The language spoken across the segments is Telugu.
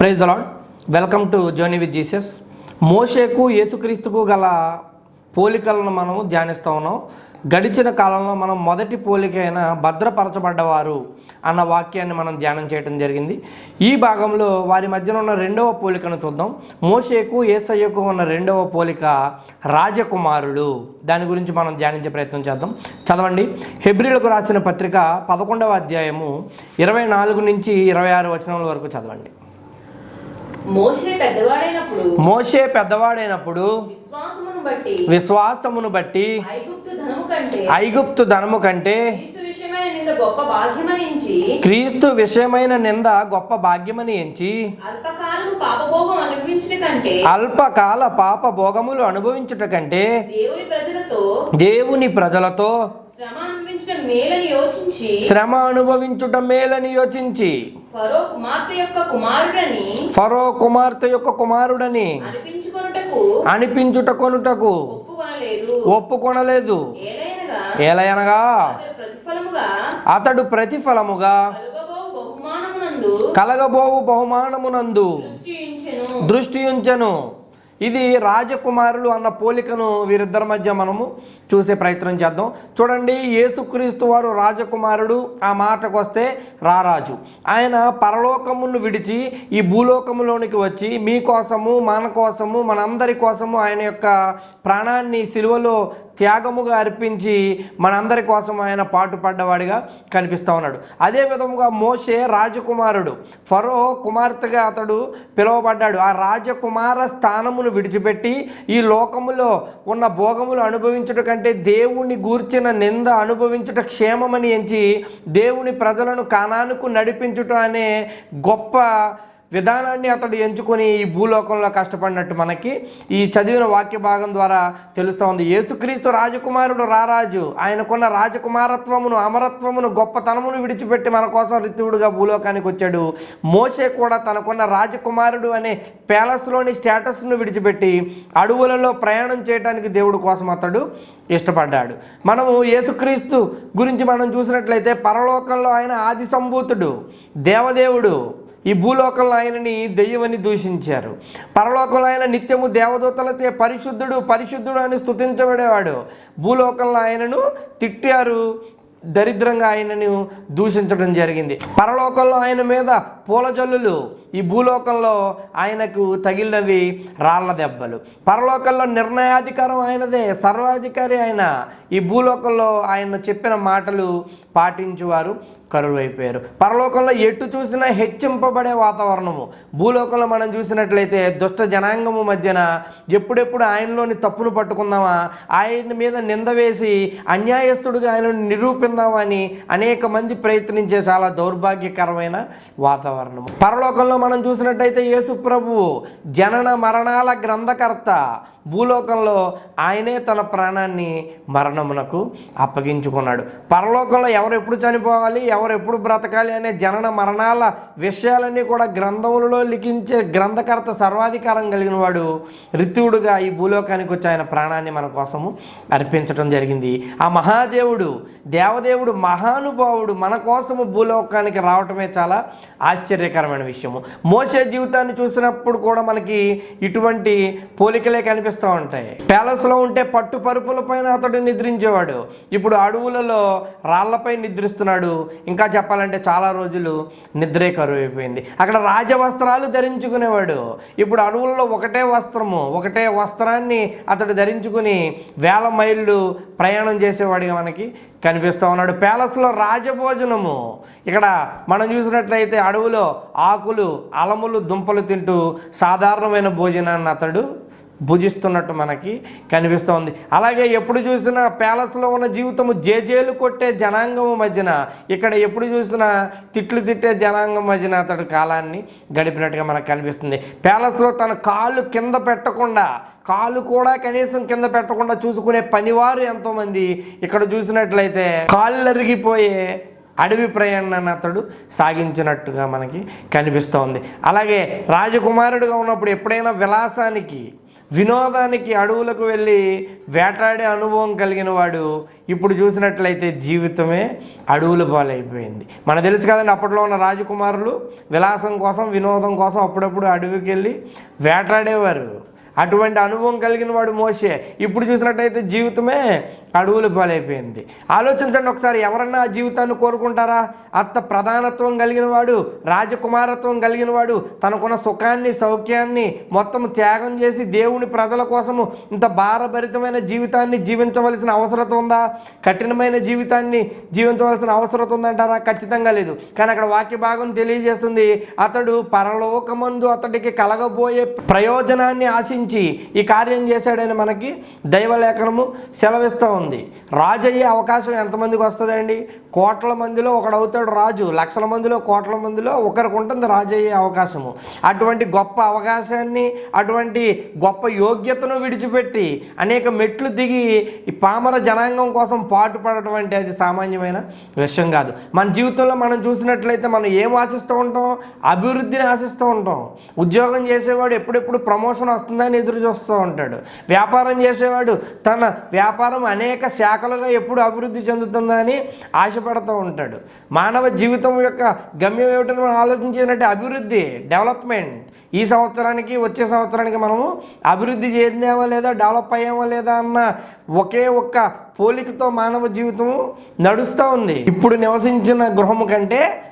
Praise the Lord welcome to journey with Jesus. మోషేకు యేసుక్రీస్తుకు గల పోలికలను మనము ధ్యానిస్తూ ఉన్నాం. గడిచిన కాలంలో మనం మొదటి పోలికైన భద్రపరచబడ్డవారు అన్న వాక్యాన్ని మనం ధ్యానం చేయడం జరిగింది. ఈ భాగంలో వారి మధ్యన ఉన్న రెండవ పోలికను చూద్దాం. మోషేకు ఏసయ్యకు ఉన్న రెండవ పోలిక రాజకుమారుడు. దాని గురించి మనం ధ్యానించే ప్రయత్నం చేద్దాం. చదవండి. హెబ్రిలకు రాసిన పత్రిక పదకొండవ అధ్యాయము ఇరవై నాలుగు నుంచి ఇరవై ఆరు వచనముల వరకు చదవండి. మోషే పెద్దవాడైనప్పుడు మోషే పెద్దవాడైనప్పుడు విశ్వాసమును బట్టి విశ్వాసమును బట్టి ఐగుప్తు ధనము కంటే ఐగుప్తు ధనము కంటే క్రీస్తు విషయమైన నింద గొప్ప భాగ్యమని ఎంచి అల్పకాల పాప భోగములు అనుభవించుట కంటే దేవుని ప్రజలతో శ్రమ అనుభవించుట మేలని యోచించి ఫరో కుమార్తె యొక్క కుమారుడని ఫరో కుమార్తె యొక్క కుమారుడని అనిపించుకొనుటకు అనిపించుట కొనుటకు ఒప్పుకొనలేదు. ఏలయనగా అతడు ప్రతిఫలముగా కలుగబోవు బహుమానమునందు దృష్టి ఉంచెను ఇది రాజకుమారులు అన్న పోలికను వీరిద్దరి మధ్య మనము చూసే ప్రయత్నం చేద్దాం. చూడండి యేసుక్రీస్తు వారు రాజకుమారుడు ఆ మాటకు వస్తే రారాజు. ఆయన పరలోకమును విడిచి ఈ భూలోకములోనికి వచ్చి మీ కోసము మన కోసము మనందరి కోసము ఆయన యొక్క ప్రాణాన్ని సిలువలో త్యాగముగా అర్పించి మనందరి కోసం ఆయన పాటుపడ్డవాడిగా కనిపిస్తూ ఉన్నాడు. అదే విధముగా మోషే రాజకుమారుడు ఫరో కుమార్తెగా అతడు పిలువబడ్డాడు. ఆ రాజకుమార స్థానమును విడిచిపెట్టి ఈ లోకములో ఉన్న భోగములు అనుభవించుట కంటే దేవుణ్ణి గూర్చిన నింద అనుభవించుట క్షేమమని ఎంచి దేవుని ప్రజలను కానానుకు నడిపించుట అనే గొప్ప విధానాన్ని అతడు ఎంచుకొని ఈ భూలోకంలో కష్టపడినట్టు మనకి ఈ చదివిన వాక్య భాగం ద్వారా తెలుస్తూ ఉంది. యేసుక్రీస్తు రాజకుమారుడు రారాజు. ఆయనకున్న రాజకుమారత్వమును అమరత్వమును గొప్పతనమును విడిచిపెట్టి మన కోసం రితువుడుగా భూలోకానికి వచ్చాడు. మోషే కూడా తనకున్న రాజకుమారుడు అనే ప్యాలెస్లోని స్టేటస్ను విడిచిపెట్టి అడవులలో ప్రయాణం చేయడానికి దేవుడు కోసం అతడు ఇష్టపడ్డాడు. మనము యేసుక్రీస్తు గురించి మనం చూసినట్లయితే పరలోకంలో ఆయన ఆది సంభూతుడు దేవదేవుడు ఈ భూలోకంలో ఆయనని దెయ్యమని దూషించారు. పరలోకంలో ఆయన నిత్యము దేవదూతలచే పరిశుద్ధుడు పరిశుద్ధుడు అని స్థుతించబడేవాడు భూలోకంలో ఆయనను తిట్టారు. దరిద్రంగా ఆయనను దూషించడం జరిగింది. పరలోకంలో ఆయన మీద పూల జల్లులు ఈ భూలోకంలో ఆయనకు తగిలినవి రాళ్ళ దెబ్బలు. పరలోకంలో నిర్ణయాధికారం ఆయనదే సర్వాధికారి ఆయన. ఈ భూలోకంలో ఆయన చెప్పిన మాటలు పాటించువారు. కరువైపోయారు. పరలోకంలో ఎటు చూసినా హెచ్చింపబడే వాతావరణము. భూలోకంలో మనం చూసినట్లయితే దుష్ట జనాంగము మధ్యన ఎప్పుడెప్పుడు ఆయనలోని తప్పును పట్టుకుందామా? ఆయన మీద నింద వేసి అన్యాయస్తుడిగా ఆయనను నిరూపిద్దామని అనేక మంది ప్రయత్నించే చాలా దౌర్భాగ్యకరమైన వాతావరణము. పరలోకంలో మనం చూసినట్టయితే యేసు ప్రభువు జనన మరణాల గ్రంథకర్త భూలోకంలో ఆయనే తన ప్రాణాన్ని మరణమునకు అప్పగించుకున్నాడు. పరలోకంలో ఎవరు ఎప్పుడు చనిపోవాలి ఎవరు ఎప్పుడు బ్రతకాలి అనే జనన మరణాల విషయాలన్నీ కూడా గ్రంథములలో లిఖించే గ్రంథకర్త సర్వాధికారం కలిగిన వాడు రితువుడుగా ఈ భూలోకానికి వచ్చి ఆయన ప్రాణాన్ని మన కోసము అర్పించడం జరిగింది. ఆ మహాదేవుడు దేవదేవుడు మహానుభావుడు మన కోసము భూలోకానికి రావటమే చాలా ఆశ్చర్యకరమైన విషయము. మోసే జీవితాన్ని చూసినప్పుడు కూడా మనకి ఇటువంటి పోలికలే కనిపిస్తూ ఉంటాయి. ప్యాలెస్లో ఉంటే పట్టు పరుపుల పైన అతడు నిద్రించేవాడు. ఇప్పుడు అడవులలో రాళ్ళపై నిద్రిస్తున్నాడు. ఇంకా చెప్పాలంటే చాలా రోజులు నిద్రే కరువు అయిపోయింది అక్కడ రాజవస్త్రాలు ధరించుకునేవాడు. ఇప్పుడు అడవుల్లో ఒకటే వస్త్రము ఒకటే వస్త్రాన్ని అతడు ధరించుకుని వేల మైళ్ళు ప్రయాణం చేసేవాడిగా మనకి కనిపిస్తూ ఉన్నాడు. ప్యాలెస్లో రాజభోజనము. ఇక్కడ మనం చూసినట్లయితే అడవులో ఆకులు అలములు దుంపలు తింటూ సాధారణమైన భోజనాన్ని అతడు భుజిస్తున్నట్టు మనకి కనిపిస్తోంది. అలాగే ఎప్పుడు చూసినా ప్యాలెస్లో ఉన్న జీవితము జేజేలు కొట్టే జనాంగము మధ్యన ఇక్కడ ఎప్పుడు చూసినా తిట్లు తిట్టే జనాంగం మధ్యన అతడు కాలాన్ని గడిపినట్టుగా మనకు కనిపిస్తుంది. ప్యాలెస్లో తన కాళ్ళు కింద పెట్టకుండా కాలు కూడా కనీసం కింద పెట్టకుండా చూసుకునే పనివారు ఎంతోమంది. ఇక్కడ చూసినట్లయితే కాళ్ళు అరిగిపోయే అడవి ప్రయాణాన్ని అతడు సాగించినట్టుగా మనకి కనిపిస్తోంది. అలాగే రాజకుమారుడిగా ఉన్నప్పుడు ఎప్పుడైనా విలాసానికి వినోదానికి అడవులకు వెళ్ళి వేటాడే అనుభవం కలిగిన వాడు ఇప్పుడు చూసినట్లయితే జీవితమే అడవుల పాలైపోయింది. మనకు తెలుసు కదండి అప్పట్లో ఉన్న రాజకుమారులు విలాసం కోసం వినోదం కోసం అప్పుడప్పుడు అడవికి వెళ్ళి వేటాడేవారు. అటువంటి అనుభవం కలిగిన వాడు మోసే ఇప్పుడు చూసినట్టయితే జీవితమే అడవుల పాలైపోయింది. ఆలోచించండి ఒకసారి ఎవరన్నా ఆ జీవితాన్ని కోరుకుంటారా? అత్త ప్రధానత్వం కలిగిన వాడు రాజకుమారత్వం కలిగిన వాడు తనకున్న సుఖాన్ని సౌఖ్యాన్ని మొత్తం త్యాగం చేసి దేవుని ప్రజల కోసము ఇంత భారభరితమైన జీవితాన్ని జీవించవలసిన అవసరం ఉందా? కఠినమైన జీవితాన్ని జీవించవలసిన అవసరం ఉందంటారా? ఖచ్చితంగా లేదు. కానీ అక్కడ వాక్య భాగం తెలియజేస్తుంది అతడు పరలోకమందు అతడికి కలగబోయే ప్రయోజనాన్ని ఆశించి ఈ కార్యం చేశాడని మనకి దైవలేఖనము సెలవిస్తూ ఉంది. రాజు అయ్యే అవకాశం ఎంతమందికి వస్తుందండి? కోట్ల మందిలో ఒకడు అవుతాడు రాజు. లక్షల మందిలో కోట్ల మందిలో ఒకరికి ఉంటుంది రాజు అయ్యే అవకాశము. అటువంటి గొప్ప అవకాశాన్ని అటువంటి గొప్ప యోగ్యతను విడిచిపెట్టి అనేక మెట్లు దిగి ఈ పామర జనాంగం కోసం పాటుపడటం అంటే అది సామాన్యమైన విషయం కాదు. మన జీవితంలో మనం చూసినట్లయితే మనం ఏం ఆశిస్తూ ఉంటాం? అభివృద్ధిని ఆశిస్తూ ఉంటాం. ఉద్యోగం చేసేవాడు ఎప్పుడెప్పుడు ప్రమోషన్ వస్తుందని ఎదురు చూస్తూ ఉంటాడు. వ్యాపారం చేసేవాడు తన వ్యాపారం అనేక శాఖలుగా ఎప్పుడు అభివృద్ధి చెందుతుందని ఆశపడుతూ ఉంటాడు. మానవ జీవితం యొక్క గమ్యం ఏమిటని మనం ఆలోచించినట్టే అభివృద్ధి డెవలప్మెంట్. ఈ సంవత్సరానికి వచ్చే సంవత్సరానికి మనము అభివృద్ధి చెందామా లేదా డెవలప్ అయ్యామా లేదా అన్న ఒకే ఒక్క పోలికతో మానవ జీవితం నడుస్తూ ఉంది. ఇప్పుడు నివసించిన గృహము కంటే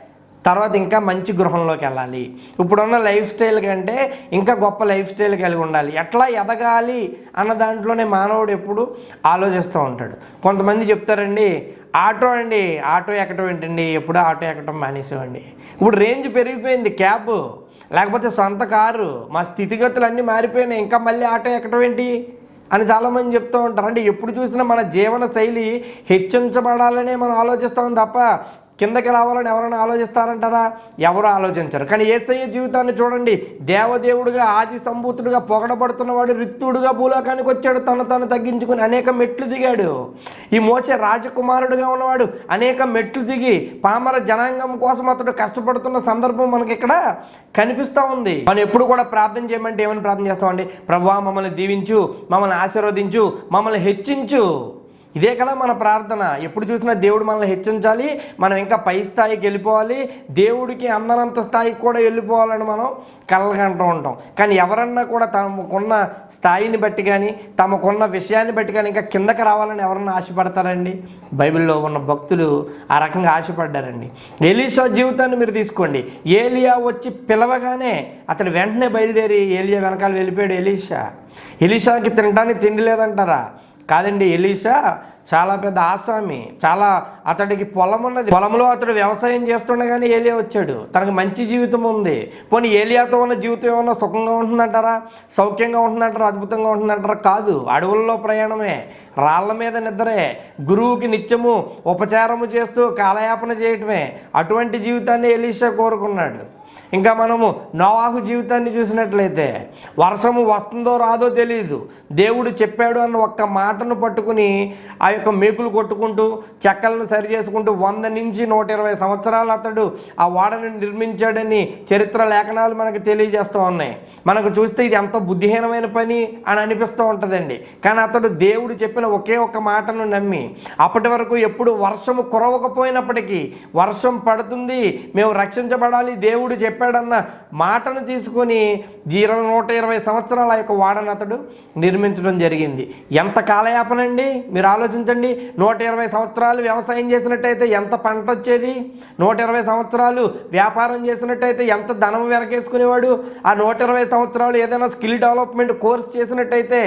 తర్వాత ఇంకా మంచి గృహంలోకి వెళ్ళాలి. ఇప్పుడున్న లైఫ్ స్టైల్ కంటే ఇంకా గొప్ప లైఫ్ స్టైల్ కలిగి ఉండాలి. ఎట్లా ఎదగాలి అన్న దాంట్లోనే మానవుడు ఎప్పుడు ఆలోచిస్తూ ఉంటాడు. కొంతమంది చెప్తారండి ఆటో అండి ఆటో ఎక్కటం ఏంటండి? ఎప్పుడూ ఆటో ఎక్కడం మానేసేవండి ఇప్పుడు రేంజ్ పెరిగిపోయింది క్యాబ్. లేకపోతే సొంత కారు. మా స్థితిగతులు అన్నీ మారిపోయినాయి ఇంకా మళ్ళీ ఆటో ఎక్కటం ఏంటి? అని చాలామంది చెప్తూ ఉంటారు. అంటే ఎప్పుడు చూసినా మన జీవన శైలి హెచ్చించబడాలనే మనం ఆలోచిస్తాం తప్ప కిందకి రావాలని ఎవరైనా ఆలోచిస్తారంటారా? ఎవరు ఆలోచించరు. కానీ ఏసయ్య జీవితాన్ని చూడండి. దేవదేవుడుగా ఆది సంభూతుడుగా పొగడబడుతున్నవాడు రిత్తుడుగా భూలోకానికి వచ్చాడు. తను తను తగ్గించుకుని అనేక మెట్లు దిగాడు. ఈ మోసే రాజకుమారుడుగా ఉన్నవాడు అనేక మెట్లు దిగి పామర జనాంగం కోసం అతడు కష్టపడుతున్న సందర్భం మనకి ఇక్కడ కనిపిస్తూ ఉంది. మనం ఎప్పుడు కూడా ప్రార్థన చేయమంటే ఏమని ప్రార్థన చేస్తామండి? ప్రభా మమ్మల్ని దీవించు మమ్మల్ని ఆశీర్వదించు మమ్మల్ని హెచ్చించు. ఇదే కదా మన ప్రార్థన. ఎప్పుడు చూసినా దేవుడు మనల్ని హెచ్చించాలి మనం ఇంకా పై స్థాయికి వెళ్ళిపోవాలి దేవుడికి అందనంత స్థాయికి కూడా వెళ్ళిపోవాలని మనం కలగంటూ ఉంటాం. కానీ ఎవరన్నా కూడా తమకున్న స్థాయిని బట్టి కానీ తమకున్న విషయాన్ని బట్టి కానీ ఇంకా కిందకి రావాలని ఎవరన్నా ఆశపడతారండి? బైబిల్లో ఉన్న భక్తులు ఆ రకంగా ఆశపడ్డారండి. ఎలీషా జీవితాన్ని మీరు తీసుకోండి. ఏలియా వచ్చి పిలవగానే అతడు వెంటనే బయలుదేరి ఏలియా వెనకాల వెళ్ళిపోయాడు. ఎలీషా ఎలీషాకి తినడానికి తిండి లేదంటారా? కాదండి ఎలీషా చాలా పెద్ద ఆసామి. చాలా అతడికి పొలం ఉన్నది. పొలంలో అతడు వ్యవసాయం చేస్తుండగానే ఏలియా వచ్చాడు. తనకు మంచి జీవితం ఉంది. పోనీ ఏలియాతో ఉన్న జీవితం ఏమన్నా సుఖంగా ఉంటుందంటారా? సౌఖ్యంగా ఉంటుందంటారా? అద్భుతంగా ఉంటుందంటారా? కాదు. అడవుల్లో ప్రయాణమే. రాళ్ళ మీద నిద్రే. గురువుకి నిత్యము ఉపచారము చేస్తూ కాలయాపన చేయటమే. అటువంటి జీవితాన్ని ఎలీషా కోరుకున్నాడు. ఇంకా మనము నోవాహు జీవితాన్ని చూసినట్లయితే వర్షము వస్తుందో రాదో తెలియదు దేవుడు చెప్పాడు అన్న ఒక్క మాటను పట్టుకుని ఆ యొక్క మేకులు కొట్టుకుంటూ చెక్కలను సరి చేసుకుంటూ వంద నుంచి నూట ఇరవై సంవత్సరాలు అతడు ఆ వాడను నిర్మించాడని చరిత్ర లేఖనాలు మనకు తెలియజేస్తూ ఉన్నాయి. మనకు చూస్తే ఇది ఎంత బుద్ధిహీనమైన పని అని అనిపిస్తూ ఉంటుందండి. కానీ అతడు దేవుడు చెప్పిన ఒకే ఒక్క మాటను నమ్మి అప్పటి వరకు ఎప్పుడు వర్షము కురవకపోయినప్పటికీ వర్షం పడుతుంది మేము రక్షించబడాలి దేవుడు చెప్పి చెప్పాడన్న మాటను తీసుకొని ఇరవై నూట ఇరవై సంవత్సరాల యొక్క వాడని అతడు నిర్మించడం జరిగింది. ఎంత కాలయాపన అండి? మీరు ఆలోచించండి. నూట ఇరవై సంవత్సరాలు వ్యవసాయం చేసినట్టయితే ఎంత పంట వచ్చేది? నూట ఇరవై సంవత్సరాలు వ్యాపారం చేసినట్టయితే ఎంత ధనం వెనకేసుకునేవాడు ఆ నూట ఇరవై సంవత్సరాలు ఏదైనా స్కిల్ డెవలప్మెంట్ కోర్స్ చేసినట్టయితే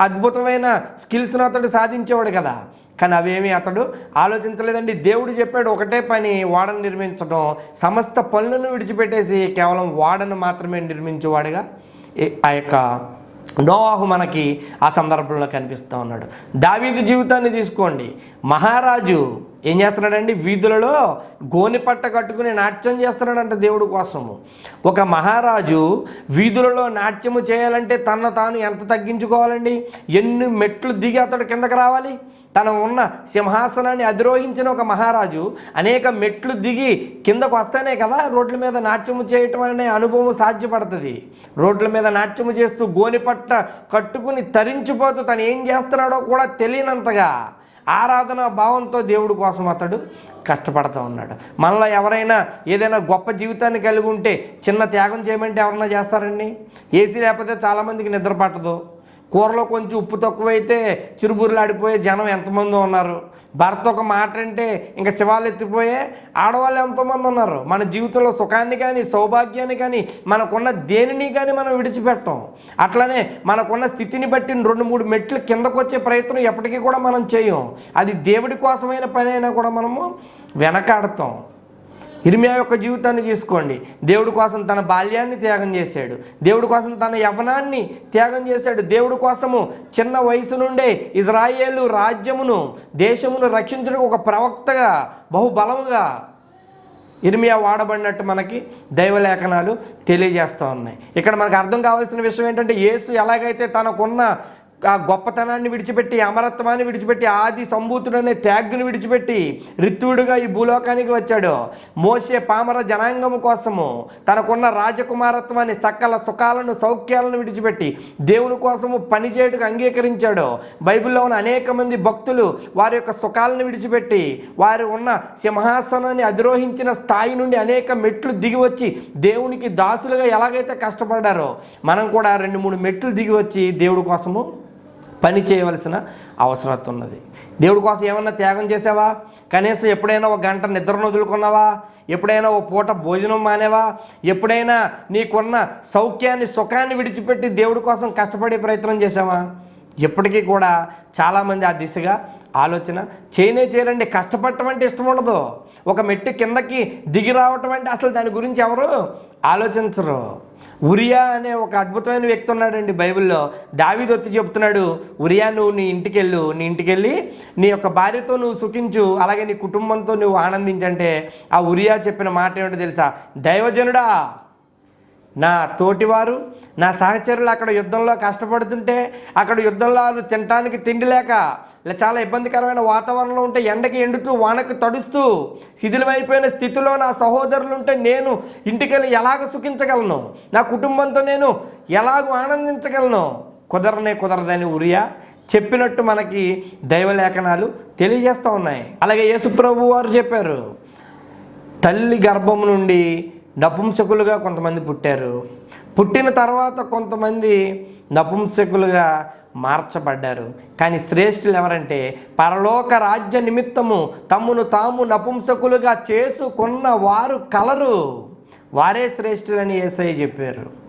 అద్భుతమైన స్కిల్స్ను అతడు సాధించేవాడు కదా. కానీ అవేమీ అతడు ఆలోచించలేదండి. దేవుడు చెప్పాడు ఒకటే పని వాడను నిర్మించడం సమస్త పనులను విడిచిపెట్టేసి కేవలం వాడను మాత్రమే నిర్మించేవాడుగా? ఆ యొక్క నోవాహు మనకి ఆ సందర్భంలో కనిపిస్తూ ఉన్నాడు. దావీదు జీవితాన్ని తీసుకోండి. మహారాజు ఏం చేస్తున్నాడండి? వీధులలో గోని పట్ట కట్టుకుని నాట్యం చేస్తున్నాడంట దేవుడు కోసము. ఒక మహారాజు వీధులలో నాట్యము చేయాలంటే తన తాను ఎంత తగ్గించుకోవాలండి? ఎన్ని మెట్లు దిగి అతడు కిందకి రావాలి? తను ఉన్న సింహాసనాన్ని అధిరోహించిన ఒక మహారాజు అనేక మెట్లు దిగి కిందకు వస్తేనే కదా రోడ్ల మీద నాట్యము చేయటం అనే అనుభవం సాధ్యపడుతుంది. రోడ్ల మీద నాట్యము చేస్తూ గోనిపట్ట కట్టుకుని తరించిపోతూ తను ఏం చేస్తున్నాడో కూడా తెలియనంతగా ఆరాధన భావంతో దేవుడి కోసం అతడు కష్టపడుతూ ఉన్నాడు. మనలో ఎవరైనా ఏదైనా గొప్ప జీవితాన్ని కలిగి ఉంటే చిన్న త్యాగం చేయమంటే ఎవరైనా చేస్తారండి? ఏసీ లేకపోతే చాలామందికి నిద్ర పట్టదు. కూరలో కొంచెం ఉప్పు తక్కువైతే చిరుబుర్లాడిపోయే జనం ఎంతమంది ఉన్నారు. భర్త ఒక మాట అంటే ఇంకా శివాలు ఎత్తిపోయే ఆడవాళ్ళు ఎంతోమంది ఉన్నారు. మన జీవితంలో సుఖాన్ని కానీ సౌభాగ్యాన్ని కానీ మనకున్న దేనిని కానీ మనం విడిచిపెట్టం. అట్లనే మనకున్న స్థితిని బట్టి రెండు మూడు మెట్లు కిందకు వచ్చే ప్రయత్నం ఎప్పటికీ కూడా మనం చేయం. అది దేవుడి కోసమైన పని అయినా కూడా మనము వెనకాడతాం. ఇర్మియా యొక్క జీవితాన్ని తీసుకోండి. దేవుడి కోసం తన బాల్యాన్ని త్యాగం చేశాడు. దేవుడి కోసం తన యవ్వనాన్ని త్యాగం చేశాడు. దేవుడి కోసము చిన్న వయసు నుండే ఇజ్రాయేలు రాజ్యమును దేశమును రక్షించడానికి ఒక ప్రవక్తగా బహుబలముగా ఇర్మియా వాడబడినట్టు మనకి దైవలేఖనాలు తెలియజేస్తూ ఉన్నాయి. ఇక్కడ మనకు అర్థం కావాల్సిన విషయం ఏంటంటే యేసు ఎలాగైతే తనకున్న ఆ గొప్పతనాన్ని విడిచిపెట్టి అమరత్వాన్ని విడిచిపెట్టి ఆది సంభూతుడనే త్యాగ్ని విడిచిపెట్టి రిత్తువుడుగా ఈ భూలోకానికి వచ్చాడు. మోసే పామర జనాంగము కోసము తనకున్న రాజకుమారత్వాన్ని సకల సుఖాలను సౌఖ్యాలను విడిచిపెట్టి దేవుని కోసము పనిచేయటకు అంగీకరించాడు. బైబిల్లో ఉన్న అనేక మంది భక్తులు వారి యొక్క సుఖాలను విడిచిపెట్టి వారు ఉన్న సింహాసనాన్ని అధిరోహించిన స్థాయి నుండి అనేక మెట్లు దిగి వచ్చి దేవునికి దాసులుగా ఎలాగైతే కష్టపడ్డారో మనం కూడా రెండు మూడు మెట్లు దిగి వచ్చి దేవుడి కోసము పని చేయవలసిన అవసరత ఉన్నది. దేవుడి కోసం ఏమన్నా త్యాగం చేసావా? కనీసం ఎప్పుడైనా ఒక గంట నిద్రను వదులుకున్నావా? ఎప్పుడైనా ఓ పూట భోజనం మానేవా? ఎప్పుడైనా నీకున్న సౌఖ్యాన్ని సుఖాన్ని విడిచిపెట్టి దేవుడి కోసం కష్టపడే ప్రయత్నం చేసావా? ఎప్పటికీ కూడా చాలామంది ఆ దిశగా ఆలోచన చేయనే చేయాలండి కష్టపడటం అంటే ఇష్టం ఉండదు. ఒక మెట్టు కిందకి దిగి రావటం అంటే అసలు దాని గురించి ఎవరు ఆలోచించరు. ఉరియా అనే ఒక అద్భుతమైన వ్యక్తి ఉన్నాడండి బైబిల్లో. దావీదు వచ్చి చెప్తున్నాడు ఉరియా నువ్వు నీ ఇంటికి వెళ్ళు నీ ఇంటికి వెళ్ళి నీ యొక్క భార్యతో నువ్వు సుఖించు అలాగే నీ కుటుంబంతో నువ్వు ఆనందించంటే ఆ ఉరియా చెప్పిన మాట ఏమిటో తెలుసా? దైవజనుడా నా తోటివారు నా సహచరులు అక్కడ యుద్ధంలో కష్టపడుతుంటే అక్కడ యుద్ధంలో వాళ్ళు తినటానికి తిండి లేక ఇలా చాలా ఇబ్బందికరమైన వాతావరణంలో ఉంటే ఎండకి ఎండుతూ వానకు తడుస్తూ శిథిలమైపోయిన స్థితిలో నా సహోదరులు ఉంటే నేను ఇంటికెళ్ళి ఎలాగ సుఖించగలను? నా కుటుంబంతో నేను ఎలాగ ఆనందించగలను? కుదరనే కుదరదని ఉరియా చెప్పినట్టు మనకి దైవలేఖనాలు తెలియజేస్తూ ఉన్నాయి. అలాగే యేసుప్రభు వారు చెప్పారు తల్లి గర్భం నుండి నపుంసకులుగా కొంతమంది పుట్టారు. పుట్టిన తర్వాత కొంతమంది నపుంసకులుగా మార్చబడ్డారు. కానీ శ్రేష్ఠులు ఎవరంటే పరలోక రాజ్య నిమిత్తము తమ్మును తాము నపుంసకులుగా చేసుకున్న వారు కలరు. వారే శ్రేష్ఠులని ఏసై చెప్పారు.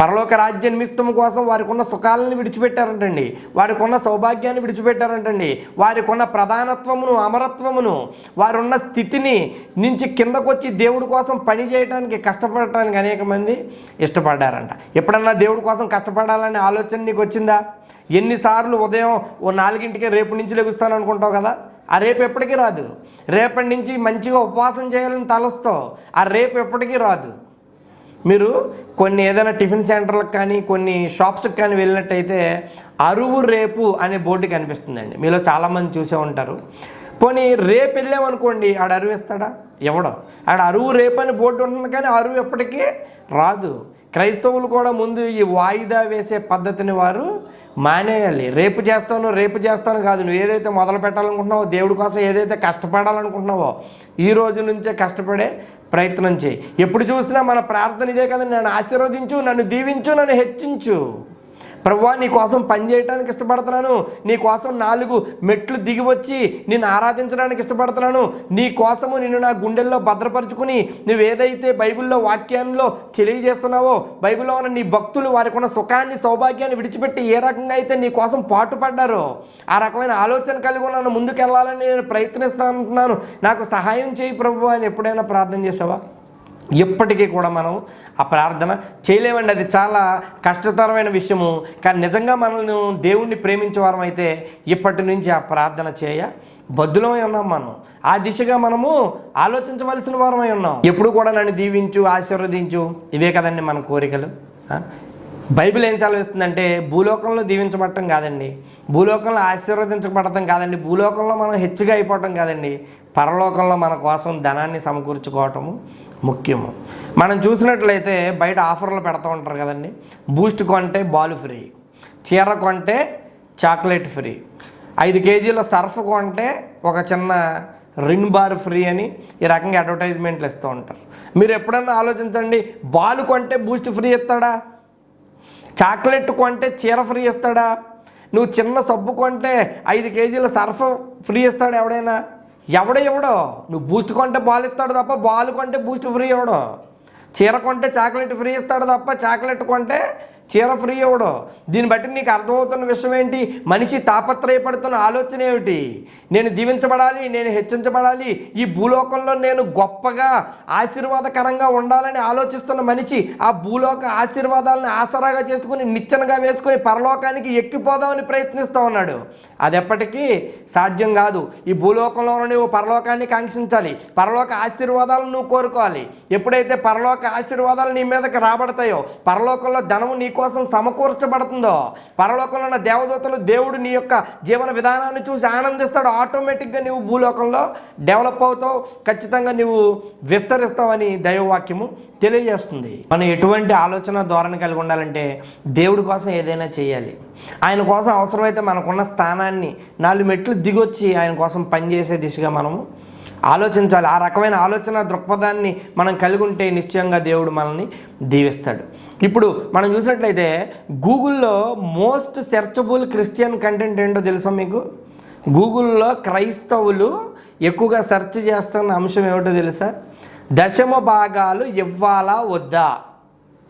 పరలోక రాజ్య నిమిత్తం కోసం వారికి ఉన్న సుఖాలను విడిచిపెట్టారంటండి. వారికి ఉన్న సౌభాగ్యాన్ని విడిచిపెట్టారంటండి. వారికి ఉన్న ప్రధానత్వమును అమరత్వమును వారున్న స్థితిని నుంచి కిందకొచ్చి దేవుడి కోసం పని చేయడానికి కష్టపడటానికి అనేక మంది ఇష్టపడ్డారంట. ఎప్పుడన్నా దేవుడి కోసం కష్టపడాలనే ఆలోచన నీకు వచ్చిందా ఎన్నిసార్లు ఉదయం ఓ నాలుగింటికి రేపు నుంచి లెగుస్తాను అనుకుంటావు కదా? ఆ రేపు ఎప్పటికీ రాదు. రేపటి నుంచి మంచిగా ఉపవాసం చేయాలని తలస్తావు. ఆ రేపు ఎప్పటికీ రాదు. మీరు కొన్ని ఏదైనా టిఫిన్ సెంటర్లకు కానీ కొన్ని షాప్స్కి కానీ వెళ్ళినట్టయితే అరువు రేపు అనే బోర్డు కనిపిస్తుందండి. మీలో చాలామంది చూసే ఉంటారు. పోనీ రేపు వెళ్ళామనుకోండి ఆడ అరువు ఇస్తాడా ఎవడో? ఆడ అరువు రేపు అని బోర్డు ఉంటుంది కానీ అరువు ఎప్పటికీ రాదు. క్రైస్తవులు కూడా ముందు ఈ వాయిదా వేసే పద్ధతిని వారు మానేయాలి. రేపు చేస్తాను రేపు చేస్తాను కాదు. నువ్వు ఏదైతే మొదలు పెట్టాలనుకుంటున్నావో దేవుడి కోసం ఏదైతే కష్టపడాలనుకుంటున్నావో ఈ రోజు నుంచే కష్టపడే ప్రయత్నం చేయి. ఎప్పుడు చూసినా మన ప్రార్థన ఇదే కదా నన్ను ఆశీర్వదించు నన్ను దీవించు నన్ను హెచ్చించు. ప్రభువా నీ కోసం పనిచేయడానికి ఇష్టపడుతున్నాను. నీ కోసం నాలుగు మెట్లు దిగి వచ్చి నిన్ను ఆరాధించడానికి ఇష్టపడుతున్నాను. నీ కోసము నిన్ను నా గుండెల్లో భద్రపరుచుకుని నువ్వు ఏదైతే బైబిల్లో వాక్యాల్లో తెలియజేస్తున్నావో బైబిల్లో ఉన్న నీ భక్తులు వారికి ఉన్న సుఖాన్ని సౌభాగ్యాన్ని విడిచిపెట్టి ఏ రకంగా అయితే నీ కోసం పాటుపడ్డారో ఆ రకమైన ఆలోచన కలిగి ఉన్నాను ముందుకెళ్ళాలని నేను ప్రయత్నిస్తాను నాకు సహాయం చేయి ప్రభు అని ఎప్పుడైనా ప్రార్థన చేసావా? ఎప్పటికీ కూడా మనం ఆ ప్రార్థన చేయలేమండి. అది చాలా కష్టతరమైన విషయము. కానీ నిజంగా మనల్ని దేవుణ్ణి ప్రేమించేవారం అయితే ఇప్పటి నుంచి ఆ ప్రార్థన చేయ బద్దులమై ఉన్నాం మనం. ఆ దిశగా మనము ఆలోచించవలసిన వారమై ఉన్నాం. ఎప్పుడు కూడా నన్ను దీవించు ఆశీర్వదించు. ఇవే కదండి మన కోరికలు. బైబిల్ ఏం సెలవిస్తుందంటే భూలోకంలో దీవించబడటం కాదండి. భూలోకంలో ఆశీర్వదించబడటం కాదండి. భూలోకంలో మనం హెచ్చుగా అయిపోవటం కాదండి. పరలోకంలో మన కోసం ధనాన్ని సమకూర్చుకోవటము ముఖ్యము. మనం చూసినట్లయితే బయట ఆఫర్లు పెడుతూ ఉంటారు కదండి. బూస్ట్ కొంటే బాల్ ఫ్రీ చీర కొంటే చాక్లెట్ ఫ్రీ ఐదు కేజీల సర్ఫ్ కొంటే ఒక చిన్న రిన్ బార్ ఫ్రీ అని ఈ రకంగా అడ్వర్టైజ్మెంట్లు ఇస్తూ ఉంటారు. మీరు ఎప్పుడన్నా ఆలోచించండి బాల్ కొంటే బూస్ట్ ఫ్రీ ఇస్తాడా? చాక్లెట్ కొంటే చీర ఫ్రీ ఇస్తాడా? నువ్వు చిన్న సబ్బు కొంటే ఐదు కేజీల సర్ఫ్ ఫ్రీ ఇస్తాడు ఎవడైనా? ఎవడో ఎవడో నువ్వు బూస్ట్ కొంటే బాల్ ఇస్తాడు తప్ప బాల్ కొంటే బూస్ట్ ఫ్రీ ఇవ్వడం. చీర కొంటే చాక్లెట్ ఫ్రీ ఇస్తాడు తప్ప చాక్లెట్ కొంటే చీర ఫ్రీ అవ్వడం దీన్ని బట్టి నీకు అర్థమవుతున్న విషయం ఏంటి? మనిషి తాపత్రయపడుతున్న ఆలోచన ఏమిటి? నేను దీవించబడాలి నేను హెచ్చించబడాలి ఈ భూలోకంలో నేను గొప్పగా ఆశీర్వాదకరంగా ఉండాలని ఆలోచిస్తున్న మనిషి ఆ భూలోక ఆశీర్వాదాలను ఆసరాగా చేసుకుని నిచ్చెనగా వేసుకుని పరలోకానికి ఎక్కిపోదామని ప్రయత్నిస్తూ ఉన్నాడు. అది ఎప్పటికీ సాధ్యం కాదు. ఈ భూలోకంలో నువ్వు పరలోకాన్ని కాంక్షించాలి. పరలోక ఆశీర్వాదాలను నువ్వు కోరుకోవాలి. ఎప్పుడైతే పరలోక ఆశీర్వాదాలు నీ మీదకి రాబడతాయో పరలోకంలో ధనము నీ కోసం సమకూర్చబడుతుందో పరలోకంలో ఉన్న దేవదూతలు దేవుడు నీ యొక్క జీవన విధానాన్ని చూసి ఆనందిస్తాడు. ఆటోమేటిక్గా నువ్వు భూలోకంలో డెవలప్ అవుతావు ఖచ్చితంగా నువ్వు విస్తరిస్తావని దైవవాక్యము తెలియజేస్తుంది. మనం ఎటువంటి ఆలోచన ధోరణి కలిగి ఉండాలంటే దేవుడి కోసం ఏదైనా చేయాలి. ఆయన కోసం అవసరమైతే మనకున్న స్థానాన్ని నాలుగు మెట్లు దిగొచ్చి ఆయన కోసం పనిచేసే దిశగా మనము ఆలోచించాలి. ఆ రకమైన ఆలోచన దృక్పథాన్ని మనం కలిగి ఉంటే నిశ్చయంగా దేవుడు మనల్ని దీవిస్తాడు. ఇప్పుడు మనం చూసినట్లయితే గూగుల్లో మోస్ట్ సెర్చబుల్ క్రిస్టియన్ కంటెంట్ ఏంటో తెలుసా మీకు? గూగుల్లో క్రైస్తవులు ఎక్కువగా సెర్చ్ చేస్తున్న అంశం ఏమిటో తెలుసా? దశమ భాగాలు ఇవ్వాలా వద్దా?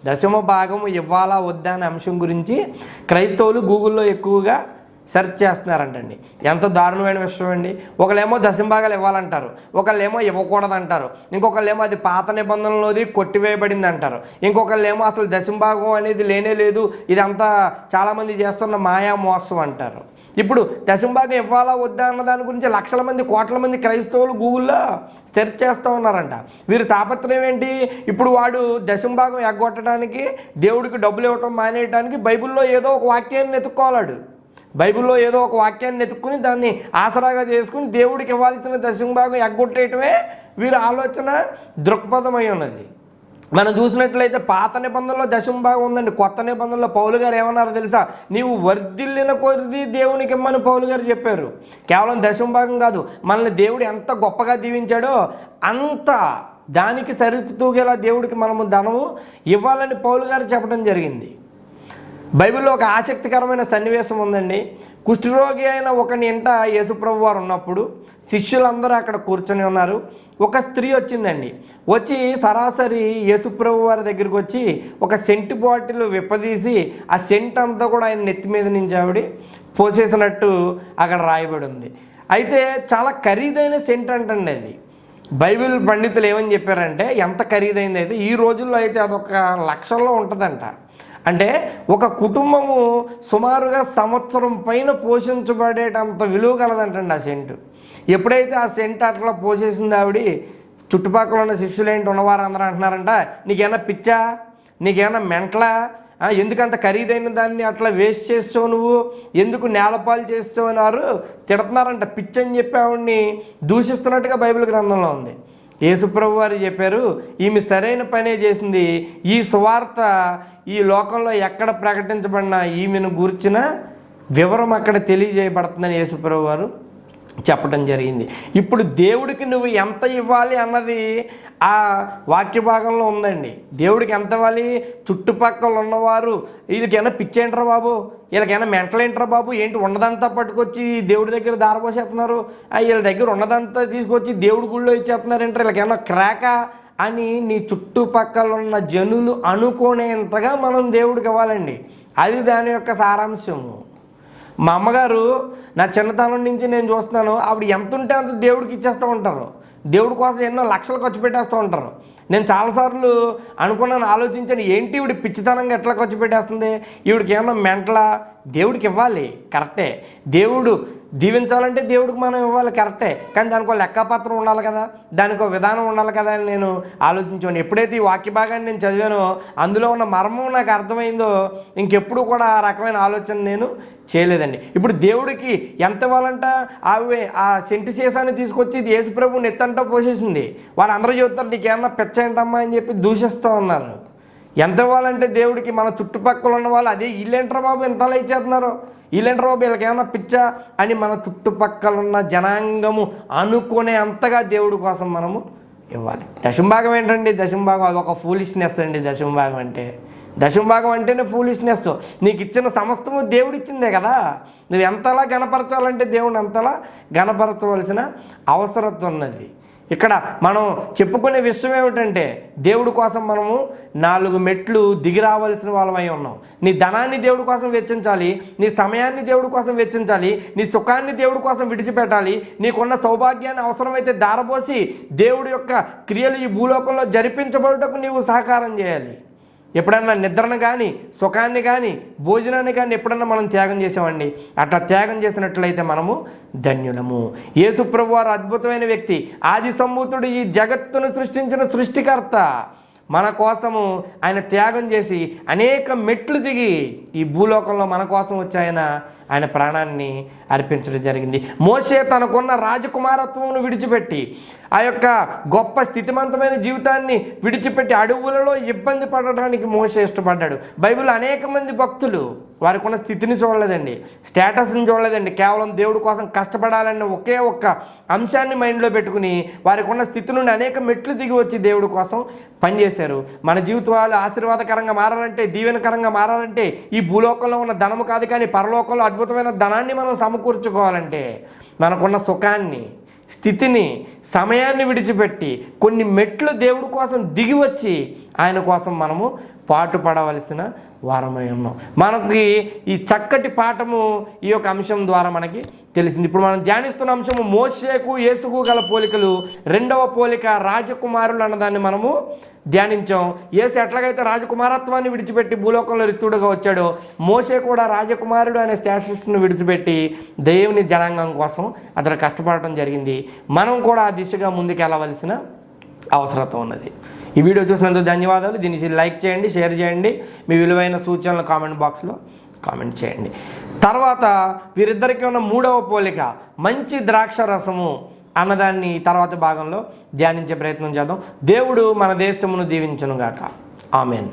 దశమ భాగము ఇవ్వాలా వద్దా అనే అంశం గురించి క్రైస్తవులు గూగుల్లో ఎక్కువగా సెర్చ్ చేస్తున్నారంటండి. ఎంత దారుణమైన విషయం అండి. ఒకళ్ళేమో దశంభాగాలు ఇవ్వాలంటారు. ఒకళ్ళేమో ఇవ్వకూడదంటారు. ఇంకొకళ్ళేమో అది పాత నిబంధనలోది కొట్టివేయబడింది అంటారు ఇంకొకళ్ళేమో అసలు దశంభాగం అనేది లేనే లేదు. ఇదంతా చాలామంది చేస్తున్న మాయా మోసం అంటారు. ఇప్పుడు దశంభాగం ఇవ్వాలా వద్దా అన్న దాని గురించి లక్షల మంది కోట్ల మంది క్రైస్తవులు గూగుల్లో సెర్చ్ చేస్తూ ఉన్నారంట. వీరి తాపత్రయం ఏంటి? ఇప్పుడు వాడు దశంభాగం ఎగ్గొట్టడానికి దేవుడికి డబ్బులు ఇవ్వటం మానేయడానికి బైబిల్లో ఏదో ఒక వాక్యాన్ని ఎత్తుక్కోవాలాడు. బైబిల్లో ఏదో ఒక వాక్యాన్ని ఎత్తుక్కుని దాన్ని ఆసరాగా చేసుకుని దేవుడికి ఇవ్వాల్సిన దశంభాగం ఎగ్గొట్టేయటమే వీరి ఆలోచన దృక్పథమై ఉన్నది. మనం చూసినట్లయితే పాత నిబంధనలో దశంభాగం ఉందండి. కొత్త నిబంధనలో పౌలు గారు ఏమన్నారో తెలుసా? నీవు వర్ధిల్లిన కొద్ది దేవునికి ఇమ్మని పౌలు గారు చెప్పారు. కేవలం దశంభాగం కాదు మనల్ని దేవుడు ఎంత గొప్పగా దీవించాడో అంత దానికి సరితూగేలా దేవుడికి మనము ధనము ఇవ్వాలని పౌలు గారు చెప్పడం జరిగింది. బైబిల్లో ఒక ఆసక్తికరమైన సన్నివేశం ఉందండి. కుష్ఠరోగి అయిన ఒకని ఇంట యేసుప్రభు వారు ఉన్నప్పుడు శిష్యులందరూ అక్కడ కూర్చొని ఉన్నారు. ఒక స్త్రీ వచ్చిందండి. వచ్చి సరాసరి యేసుప్రభు వారి దగ్గరికి వచ్చి ఒక సెంటు బాటిల్ విప్పదీసి ఆ సెంట్ అంతా కూడా ఆయన నెత్తి మీద నుంచి ఆవిడ పోసేసినట్టు అక్కడ రాయబడి ఉంది. అయితే చాలా ఖరీదైన సెంట్ అంటండి అది. బైబిల్ పండితులు ఏమని చెప్పారంటే ఎంత ఖరీదైంది అయితే ఈ రోజుల్లో అయితే అదొక లక్షల్లో ఉంటుందంట. అంటే ఒక కుటుంబము సుమారుగా సంవత్సరం పైన పోషించబడేటంత విలువ కలదంటండి ఆ సెంటు. ఎప్పుడైతే ఆ సెంట్ అట్లా పోసేసింది ఆవిడ చుట్టుపక్కల ఉన్న శిష్యులు ఏంటి ఉన్నవారు అందరూ అంటున్నారంట నీకేమైనా పిచ్చా? నీకేమైనా మెంటలా? ఎందుకంత ఖరీదైన దాన్ని అట్లా వేస్ట్ చేస్తావు నువ్వు? ఎందుకు నేలపాలు చేస్తావు? అన్నారు తిడుతున్నారంట. పిచ్చని చెప్పి ఆవిడ్ని దూషిస్తున్నట్టుగా బైబిల్ గ్రంథంలో ఉంది. యేసుప్రభు వారు చెప్పారు ఈమె సరైన పనే చేసింది. ఈ సువార్త ఈ లోకంలో ఎక్కడ ప్రకటించబడిన ఈమెను గూర్చిన వివరం అక్కడ తెలియజేయబడుతుందని యేసుప్రభు వారు చెప్పడం జరిగింది. ఇప్పుడు దేవుడికి నువ్వు ఎంత ఇవ్వాలి అన్నది ఆ వాక్య భాగంలో ఉందండి. దేవుడికి ఎంత ఇవ్వాలి? చుట్టుపక్కల ఉన్నవారు వీళ్ళకైనా పిచ్చేంట్రా బాబు? వీళ్ళకైనా మెంటల్ ఏంటరా బాబు? ఏంటి ఉన్నదంతా పట్టుకొచ్చి దేవుడి దగ్గర దారపోసేస్తున్నారు వీళ్ళ దగ్గర ఉన్నదంతా తీసుకొచ్చి దేవుడి గుళ్ళో ఇచ్చేస్తున్నారు ఏంట్రా వీళ్ళకైనా క్రాకా? అని నీ చుట్టుపక్కల ఉన్న జనులు అనుకునేంతగా మనం దేవుడికి ఇవ్వాలండి. అది దాని యొక్క సారాంశము. మా అమ్మగారు నా చిన్నతనం నుంచి నేను చూస్తున్నాను ఆవిడ ఎంత ఉంటే అంత దేవుడికి ఇచ్చేస్తూ ఉంటారు. దేవుడి కోసం ఎన్నో లక్షలు ఖర్చు పెట్టేస్తూ ఉంటారు. నేను చాలాసార్లు అనుకున్నాను ఆలోచించాను ఏంటి ఈవిడ పిచ్చితనంగా ఎట్లా ఖర్చు పెట్టేస్తుంది? ఈవిడికి ఏమన్నా మెంటలా? దేవుడికి ఇవ్వాలి కరెక్టే. దేవుడు దీవించాలంటే దేవుడికి మనం ఇవ్వాలి కరెక్టే. కానీ దానికి ఒక లెక్కపత్రం ఉండాలి కదా. దానికి ఒక విధానం ఉండాలి కదా అని నేను ఆలోచించాను. ఎప్పుడైతే ఈ వాక్య భాగాన్ని నేను చదివానో అందులో ఉన్న మర్మం నాకు అర్థమైందో ఇంకెప్పుడు కూడా ఆ రకమైన ఆలోచన నేను చేయలేదండి. ఇప్పుడు దేవుడికి ఎంత ఇవ్వాలంట? ఆమె ఆ సెంటి సీసాన్ని తీసుకొచ్చి ఏసుప్రభు యేసుప్రభు నెత్తంటా పోసేసింది. వాళ్ళు అందరూ చెబుతారు నీకేమన్నా పెచ్చ ఏంటమ్మా అని చెప్పి దూషిస్తూ ఉన్నారు. ఎంత ఇవ్వాలంటే దేవుడికి మన చుట్టుపక్కల ఉన్న వాళ్ళు అదే వీళ్ళేంట్రా బాబు ఎంతలా ఇచ్చేస్తున్నారు వీళ్ళేంట్రా బాబు వీళ్ళకి ఏమన్నా పిచ్చా? అని మన చుట్టుపక్కల ఉన్న జనాంగము అనుకునే అంతగా దేవుడి కోసం మనము ఇవ్వాలి. దశంభాగం ఏంటండి? దశంభాగం అది ఒక ఫూలిష్నెస్ అండి దశంభాగం అంటే. దశంభాగం అంటేనే ఫూలిష్నెస్ నీకు ఇచ్చిన సమస్తము దేవుడిచ్చిందే కదా. నువ్వు ఎంతలా గణపరచాలంటే దేవుడిని అంతలా గణపరచవలసిన అవసరత ఉన్నది. ఇక్కడ మనం చెప్పుకునే విషయం ఏమిటంటే దేవుడి కోసం మనము నాలుగు మెట్లు దిగి రావాల్సిన వాళ్ళమై ఉన్నాం. నీ ధనాన్ని దేవుడి కోసం వెచ్చించాలి నీ సమయాన్ని దేవుడి కోసం వెచ్చించాలి నీ సుఖాన్ని దేవుడి కోసం విడిచిపెట్టాలి నీకున్న సౌభాగ్యాన్ని అవసరమైతే దారపోసి దేవుడి యొక్క క్రియలు ఈ భూలోకంలో జరిపించబడుటకు నీవు సహకారం చేయాలి. ఎప్పుడన్నా నిద్రను కానీ సుఖాన్ని కానీ భోజనాన్ని కానీ ఎప్పుడన్నా మనం త్యాగం చేసామండి అట్లా త్యాగం చేసినట్లయితే మనము ధన్యులము. యేసుప్రభు వారు అద్భుతమైన వ్యక్తి. ఆది సంభూతుడు ఈ జగత్తును సృష్టించిన సృష్టికర్త. మన కోసము ఆయన త్యాగం చేసి అనేక మెట్లు దిగి ఈ భూలోకంలో మన కోసం వచ్చి ఆయన ఆయన ప్రాణాన్ని అర్పించడం జరిగింది. మోసే తనకున్న రాజకుమారత్వమును విడిచిపెట్టి ఆ యొక్క గొప్ప స్థితిమంతమైన జీవితాన్ని విడిచిపెట్టి అడవులలో ఇబ్బంది పడడానికి మోసే ఇష్టపడ్డాడు. బైబిల్ అనేక మంది భక్తులు వారికి ఉన్న స్థితిని చూడలేదండి. స్టేటస్ని చూడలేదండి. కేవలం దేవుడి కోసం కష్టపడాలన్న ఒకే ఒక్క అంశాన్ని మైండ్లో పెట్టుకుని వారికి ఉన్న స్థితి నుండి అనేక మెట్లు దిగి వచ్చి దేవుడి కోసం పనిచేశారు మన జీవితాలు ఆశీర్వాదకరంగా మారాలంటే దీవెనకరంగా మారాలంటే ఈ భూలోకంలో ఉన్న ధనము కాదు కానీ పరలోకంలో అద్భుతమైన ధనాన్ని మనం సమకూర్చుకోవాలంటే మనకున్న సుఖాన్ని స్థితిని సమయాన్ని విడిచిపెట్టి కొన్ని మెట్లు దేవుడి కోసం దిగి వచ్చి ఆయన కోసం మనము పాటుపడవలసిన వారమై ఉన్నాం. మనకి ఈ చక్కటి పాఠము ఈ యొక్క అంశం ద్వారా మనకి తెలిసింది. ఇప్పుడు మనం ధ్యానిస్తున్న అంశము మోషేకు యేసుకు గల పోలికలు. రెండవ పోలిక రాజకుమారులు అన్నదాన్ని మనము ధ్యానించాం. ఏసు ఎట్లాగైతే రాజకుమారత్వాన్ని విడిచిపెట్టి భూలోకంలో రిత్తుడుగా వచ్చాడో మోసే కూడా రాజకుమారుడు అనే స్టాటస్ను విడిచిపెట్టి దేవుని జనాంగం కోసం అతను కష్టపడటం జరిగింది. మనం కూడా ఆ దిశగా ముందుకెళ్ళవలసిన అవసరత ఉన్నది. ఈ వీడియో చూసినందుకు ధన్యవాదాలు. దీన్ని లైక్ చేయండి షేర్ చేయండి. మీ విలువైన సూచనలు కామెంట్ బాక్స్లో కామెంట్ చేయండి. తర్వాత వీరిద్దరికీ ఉన్న మూడవ పోలిక మంచి ద్రాక్ష రసము అన్నదాన్ని తర్వాత భాగంలో ధ్యానించే ప్రయత్నం చేద్దాం. దేవుడు మన దేశమును దీవించునుగాక. ఆమెన్.